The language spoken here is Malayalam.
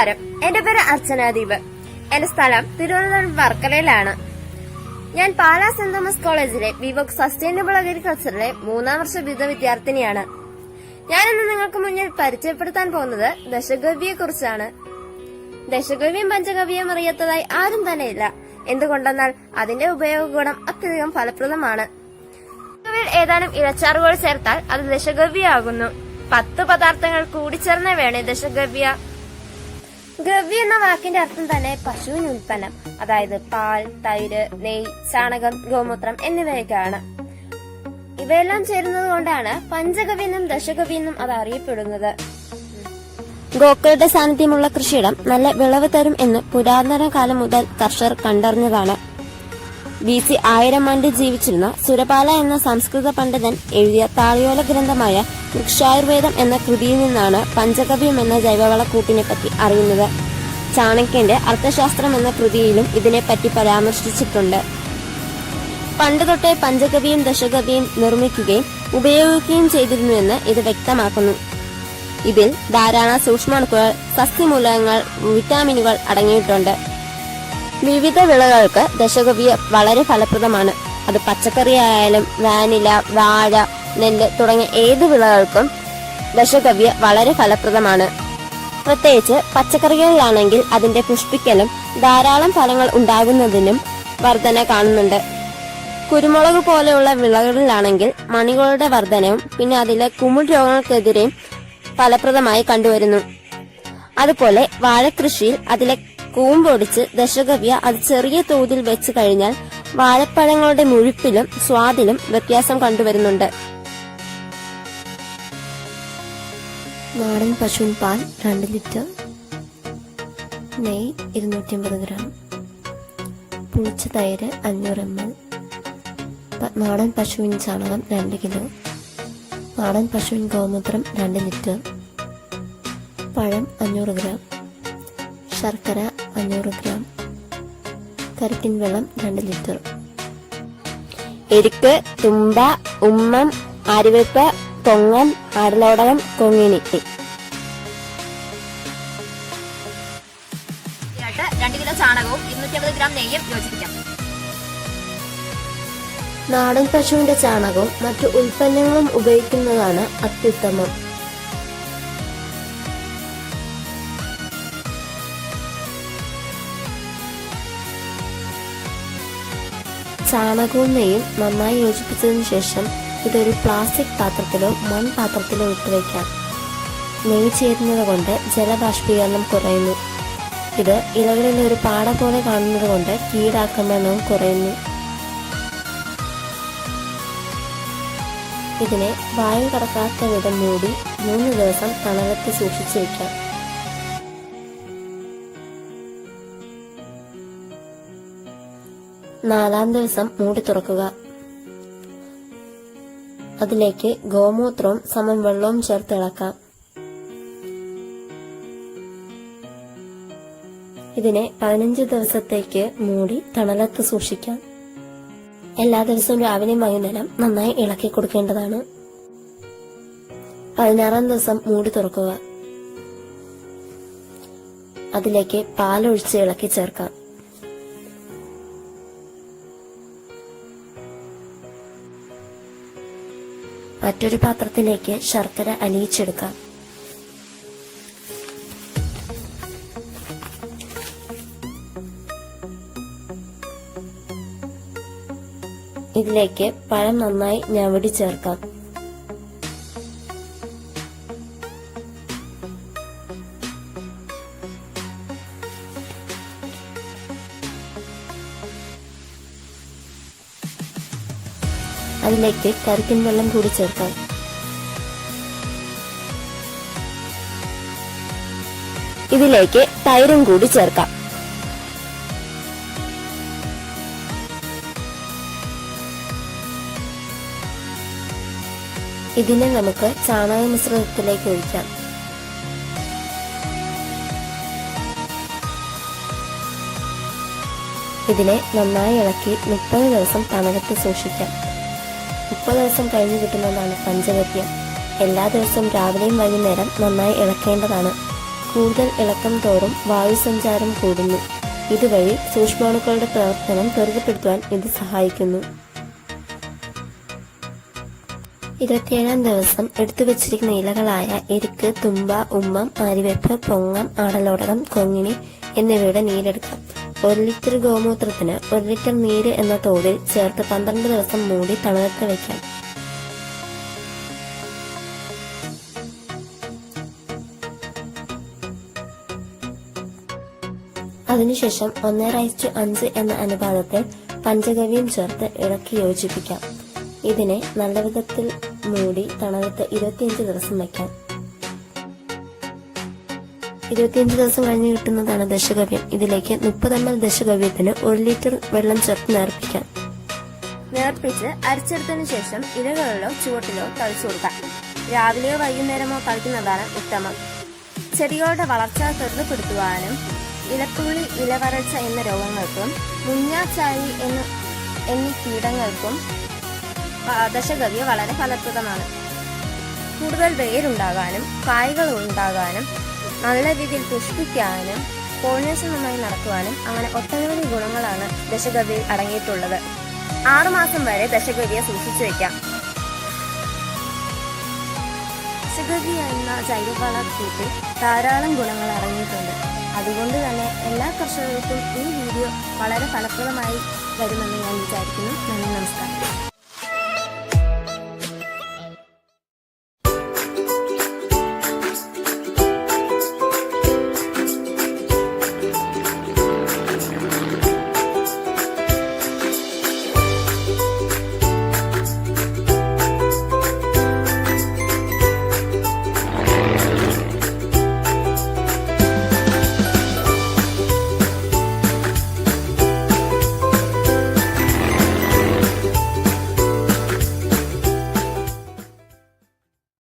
നമസ്കാരം. എന്റെ പേര് അർച്ചനാദീപ് എന്റെ സ്ഥലം തിരുവനന്തപുരം വർക്കലയിലാണ്. ഞാൻ പാലാ സെന്റ് തോമസ് കോളേജിലെ വിവോക് സസ്റ്റൈനബിൾ അഗ്രികൾച്ചറിലെ മൂന്നാം വർഷ ബിരുദ വിദ്യാർത്ഥിനിയാണ്. ഞാൻ ഇന്ന് നിങ്ങൾക്ക് മുന്നിൽ പരിചയപ്പെടുത്താൻ പോകുന്നത് ദശഗവ്യയെ കുറിച്ചാണ് ദശഗവ്യം പഞ്ചഗവ്യം അറിയാത്തതായി ആരും തന്നെയില്ല. എന്തുകൊണ്ടെന്നാൽ അതിന്റെ ഉപയോഗ ഗുണം അത്യധികം ഫലപ്രദമാണ്. ഏതാനും ഇഴച്ചാറുകൾ ചേർത്താൽ അത് ദശഗവ്യയാകുന്നു പത്ത് പദാർത്ഥങ്ങൾ കൂടിച്ചേർന്ന വേണേ ദശഗവ്യ ഗവ്യ എന്ന വാക്കിന്റെ അർത്ഥം തന്നെ പശുവിന് ഉൽപ്പന്നം അതായത് പാൽ തൈര് നെയ് ചാണകം ഗോമൂത്രം എന്നിവയൊക്കെയാണ്. ഇവയെല്ലാം ചേരുന്നത് കൊണ്ടാണ് പഞ്ചഗവി എന്നും ദശഗവി എന്നും അത് അറിയപ്പെടുന്നത്. ഗോക്കളുടെ സാന്നിധ്യമുള്ള കൃഷിയിടം നല്ല വിളവ് തരും എന്ന് പുരാതന കാലം മുതൽ കർഷകർ കണ്ടറിഞ്ഞതാണ്. ബി സി ആയിരം ആണ്ട് ജീവിച്ചിരുന്ന സുരപാല എന്ന സംസ്കൃത പണ്ഡിതൻ എഴുതിയ താളിയോല ഗ്രന്ഥമായ വൃക്ഷായുർവേദം എന്ന കൃതിയിൽ നിന്നാണ് പഞ്ചഗവ്യം എന്ന ജൈവവളക്കൂട്ടിനെ പറ്റി അറിയുന്നത്. ചാണക്യന്റെ അർത്ഥശാസ്ത്രം എന്ന കൃതിയിലും ഇതിനെപ്പറ്റി പരാമർശിച്ചിട്ടുണ്ട്. പണ്ട് തൊട്ടേ പഞ്ചഗവ്യം ദശഗവ്യം നിർമ്മിക്കുകയും ഉപയോഗിക്കുകയും ചെയ്തിരുന്നുവെന്ന് ഇത് വ്യക്തമാക്കുന്നു. ഇതിൽ ധാരാളം സൂക്ഷ്മാണുക്കൾ സസ്യമൂലകങ്ങൾ വിറ്റാമിനുകൾ അടങ്ങിയിട്ടുണ്ട്. വിവിധ വിളകൾക്ക് ദശകവ്യ വളരെ ഫലപ്രദമാണ്. അത് പച്ചക്കറിയായാലും വാനില വാഴ നെല്ല് തുടങ്ങിയ ഏത് വിളകൾക്കും ദശകവ്യ വളരെ ഫലപ്രദമാണ്. പ്രത്യേകിച്ച് പച്ചക്കറികളിലാണെങ്കിൽ അതിന്റെ പുഷ്പിക്കലും ധാരാളം ഫലങ്ങൾ ഉണ്ടാകുന്നതിനും വർധന കാണുന്നുണ്ട്. കുരുമുളക് പോലെയുള്ള വിളകളിലാണെങ്കിൽ മണികളുടെ വർധനവും പിന്നെ അതിലെ കുമിൾ രോഗങ്ങൾക്കെതിരെയും ഫലപ്രദമായി കണ്ടുവരുന്നു. അതുപോലെ വാഴക്കൃഷിയിൽ അതിലെ കൂമ്പൊടിച്ച് ദശകവ്യ അത് ചെറിയ തോതിൽ വെച്ച് കഴിഞ്ഞാൽ വാഴപ്പഴങ്ങളുടെ മുഴുപ്പിലും സ്വാദിലും വ്യത്യാസം കണ്ടുവരുന്നുണ്ട്. നാടൻ പശുവിൻ പാൽ രണ്ട് ലിറ്റർ. നെയ് ഇരുന്നൂറ്റി അമ്പത് ഗ്രാം. പുളിച്ച തൈര് അഞ്ഞൂറ് എം എൽ. നാടൻ പശുവിൻ ചാണകം രണ്ട് കിലോ. നാടൻ പശുവിൻ ഗോമൂത്രം രണ്ട് ലിറ്റർ. പഴം അഞ്ഞൂറ് ഗ്രാം. ശർക്കര അഞ്ഞൂറ് ഗ്രാം. കരിക്കിൻ വെള്ളം രണ്ട് ലിറ്റർ. എരിക്ക് തുമ്പ ഉമ്മം ആര്യവേപ്പ് കൊങ്ങൻ അരലോടകം കൊങ്ങിണി. രണ്ട് കിലോ ചാണകവും ഇരുന്നൂറ്റി അമ്പത് ഗ്രാം നെയ്യും യോജിപ്പിക്കാം. നാടൻ പശുവിന്റെ ചാണകവും മറ്റു ഉൽപ്പന്നങ്ങളും ഉപയോഗിക്കുന്നതാണ് അത്യുത്തമം. ചാണകവും നെയ്യും നന്നായി യോജിപ്പിച്ചതിന് ശേഷം ഇതൊരു പ്ലാസ്റ്റിക് പാത്രത്തിലോ മൺപാത്രത്തിലോ ഇട്ട് വയ്ക്കാം നെയ്യ് ചേരുന്നത് കൊണ്ട് ജലബാഷ്പീകരണം കുറയുന്നു. ഇത് ഇലകളിൽ ഒരു പാട പോലെ കാണുന്നത് കൊണ്ട് കീടാക്രമണവും കുറയുന്നു. ഇതിനെ വായു കടക്കാത്ത വിധം മൂടി മൂന്ന് ദിവസം തണലത്ത് സൂക്ഷിച്ചു വയ്ക്കാം നാലാം ദിവസം മൂടി തുറക്കുക. അതിലേക്ക് ഗോമൂത്രവും സമം വെള്ളവും ചേർത്ത് ഇളക്കാം. ഇതിനെ പതിനഞ്ച് ദിവസത്തേക്ക് മൂടി തണലത്ത് സൂക്ഷിക്കാം. എല്ലാ ദിവസവും രാവിലെയും വൈകുന്നേരം നന്നായി ഇളക്കി കൊടുക്കേണ്ടതാണ്. പതിനാറാം ദിവസം മൂടി തുറക്കുക. അതിലേക്ക് പാലൊഴിച്ച് ഇളക്കി ചേർക്കാം. മറ്റൊരു പാത്രത്തിലേക്ക് ശർക്കര അലിയിച്ചെടുക്കാം. ഇതിലേക്ക് പഴം നന്നായി ഞവടി ചേർക്കാം. അതിലേക്ക് കരിക്കിൻ വെള്ളം കൂടി ചേർക്കാം. ഇതിലേക്ക് തൈരും കൂടി ചേർക്കാം. ഇതിനെ നമുക്ക് ചാണക മിശ്രിതത്തിലേക്ക് ഒഴിക്കാം. ഇതിനെ നന്നായി ഇളക്കി മുപ്പത് ദിവസം തണലത്ത് സൂക്ഷിക്കാം. മുപ്പത് ദിവസം കഴിഞ്ഞ് കിട്ടുന്നതാണ് പഞ്ചവത്യം. എല്ലാ ദിവസവും രാവിലെയും വൈകുന്നേരം നന്നായി ഇളക്കേണ്ടതാണ്. കൂടുതൽ ഇളക്കം തോറും വായുസഞ്ചാരം കൂടുന്നു. ഇതുവഴി സൂക്ഷ്മാണുക്കളുടെ പ്രവർത്തനം ത്വരിതപ്പെടുത്തുവാൻ ഇത് സഹായിക്കുന്നു. ഇരുപത്തിയേഴാം ദിവസം എടുത്തു വച്ചിരിക്കുന്ന ഇലകളായ എരിക്ക് തുമ്പ ഉമ്മം ആരിവേപ്പ് പൊങ്ങം ആടലോടകം കൊങ്ങിണി എന്നിവയുടെ നീരെടുക്കാം. ഒരു ലിറ്റർ ഗോമൂത്രത്തിന് ഒരു ലിറ്റർ നീര് എന്ന തോതിൽ ചേർത്ത് പന്ത്രണ്ട് ദിവസം മൂടി തണുത്ത് വയ്ക്കാം അതിനുശേഷം ഒന്നര ടു അഞ്ച് എന്ന അനുപാതത്തിൽ പഞ്ചഗവ്യം ചേർത്ത് ഇളക്കി യോജിപ്പിക്കാം. ഇതിനെ നല്ല വിധത്തിൽ മൂടി തണുത്ത് ഇരുപത്തിയഞ്ച് ദിവസം വയ്ക്കാം ഇരുപത്തിയഞ്ച് ദിവസം കഴിഞ്ഞ് കിട്ടുന്നതാണ് ദശഗവ്യം. ഇതിലേക്ക് മുപ്പത് എം എൽ ദശഗവ്യത്തിന് ഒരു ലിറ്റർ വെള്ളം ചേർത്ത് നേർപ്പിക്കാം. നേർപ്പിച്ച് അരച്ചെടുത്തതിനു ശേഷം ഇലകളിലോ ചുവട്ടിലോ തളിച്ചു കൊടുക്കാം. രാവിലെയോ വൈകുന്നേരമോ തളിക്കുന്നതാണ് ഉത്തമം. ചെടികളുടെ വളർച്ച ത്വരിതപ്പെടുത്തുവാനും ഇലത്തുള്ളി ഇലവരൾച്ച എന്ന രോഗങ്ങൾക്കും മുഞ്ഞാച്ചായി എന്ന എന്നീ കീടങ്ങൾക്കും ദശഗവ്യ വളരെ ഫലപ്രദമാണ്. കൂടുതൽ വേരുണ്ടാകാനും കായ്കൾ ഉണ്ടാകാനും നല്ല രീതിയിൽ പുഷ്പിക്കാനും പോളിനേഷൻ നന്നായി നടക്കുവാനും അങ്ങനെ ഒട്ടനവധി ഗുണങ്ങളാണ് ദശഗതിയിൽ അടങ്ങിയിട്ടുള്ളത്. ആറുമാസം വരെ ദശഗതിയെ സൂക്ഷിച്ചു വെക്കാം. ദശഗതി എന്ന ജൈവവള കൂട്ടിൽ ധാരാളം ഗുണങ്ങൾ അടങ്ങിയിട്ടുണ്ട്. അതുകൊണ്ട് തന്നെ എല്ലാ കർഷകർക്കും ഈ വീഡിയോ വളരെ ഫലപ്രദമായി വരുമെന്ന് ഞാൻ വിചാരിക്കുന്നു. നന്ദി നമസ്കാരം.